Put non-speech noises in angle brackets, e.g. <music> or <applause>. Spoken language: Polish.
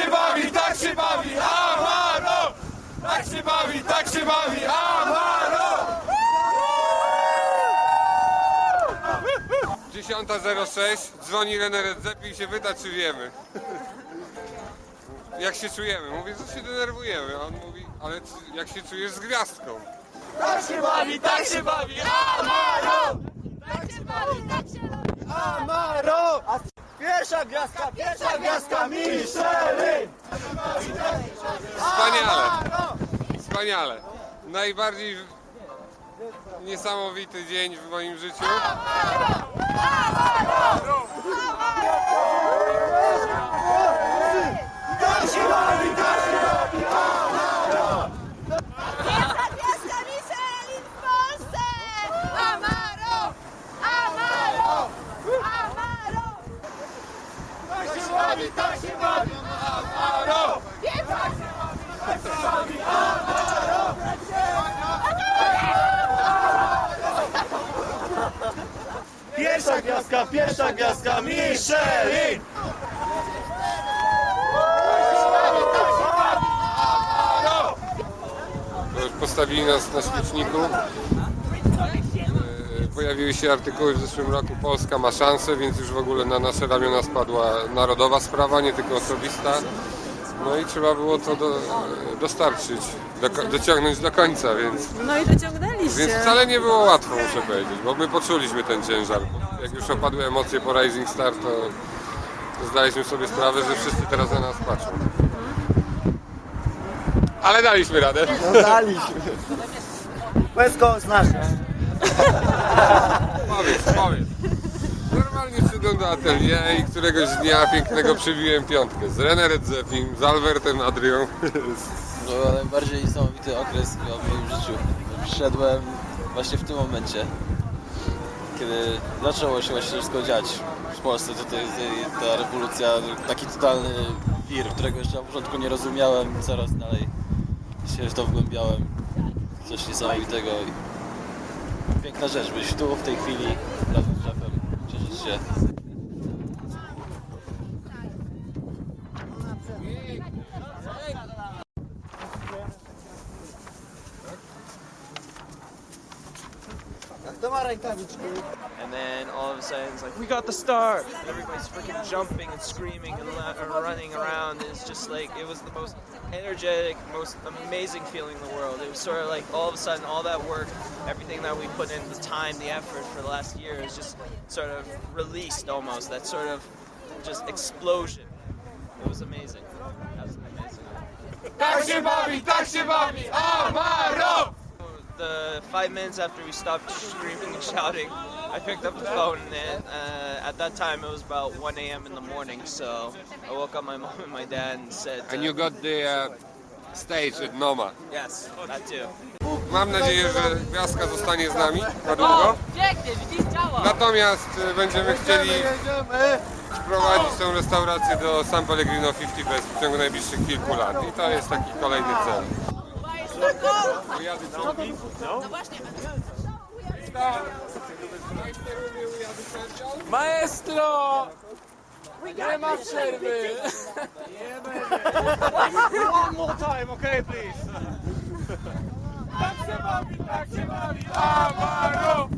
się bawi, tak się bawi, Amaro! Tak się bawi, tak się bawi, Amaro! 10.06, dzwoni René Redzepi i się pyta, czy wiemy. Jak się czujemy? Mówię, że się denerwujemy. A on mówi, ale jak się czujesz z gwiazdką? Tak się bawi, tak się bawi, Amaro! Tak się bawi, tak się bawi, Amaro! Pierwsza gwiazdka, pierwsza gwiazdka, Michelin! Wspaniale. Wspaniale. Najbardziej niesamowity dzień w moim życiu. Tak się bawi, tak się bawi, Gwiazda Michelin w Polsce! Amaro! Amaro! Amaro! tak się bawi, tak się bawi, Amaro! Pierwsza pierwsza gwiazdka, Michelin! Już Postawili nas na świeczniku. E, Pojawiły się artykuły w zeszłym roku Polska ma szansę, więc już w ogóle na nasze ramiona spadła narodowa sprawa, nie tylko osobista. No i trzeba było to do, dostarczyć, do, dociągnąć do końca, więc, No i dociągnęliście. więc wcale nie było łatwo, muszę powiedzieć, bo my poczuliśmy ten ciężar. Jak już opadły emocje po Rising Star, to zdaliśmy sobie sprawę, że wszyscy teraz na nas patrzą. Ale daliśmy radę. No daliśmy. Łezko znasz. Powiedz, powiedź. Przyszedłem do atelier i któregoś dnia pięknego przybiłem piątkę z René Redzepim, z Albertem Adrią. <laughs> Był najbardziej niesamowity okres w moim życiu. Przyszedłem właśnie w tym momencie, kiedy zaczęło się właśnie wszystko dziać w Polsce. Tutaj ta rewolucja, taki totalny wir, którego jeszcze na początku nie rozumiałem, coraz dalej się w to wgłębiałem. Coś niesamowitego. Piękna rzecz być tu w tej chwili się. Kto And then all of a sudden it's like, we got the star! And everybody's freaking jumping and screaming and running around. It's just like, it was the most energetic, most amazing feeling in the world. It was sort of like all of a sudden, all that work, everything that we put in, the time, the effort for the last year is just sort of released almost. That sort of just explosion. It was amazing. That was amazing. Tak się bawi, tak się bawi! The five minutes after we stopped screaming and shouting, I picked up the phone and uh, at that time it was about 1 a.m. in the morning. So I woke up my <laughs> mom and my dad and said, And uh, you got the uh, stage at Noma. "Yes, that too." Mam nadzieję, że gwiazdka zostanie z nami na długo. Pięknie, widzisz, działa. Natomiast y, będziemy chcieli wprowadzić tę restaurację do San Pellegrino 50 Fest w ciągu najbliższych kilku lat. I to jest taki kolejny cel. Wyjady ciągnik? No właśnie. Maestro! Nie ma przerwy! One more time, okay please? Tak się bawi, tak się bawi, Amaro!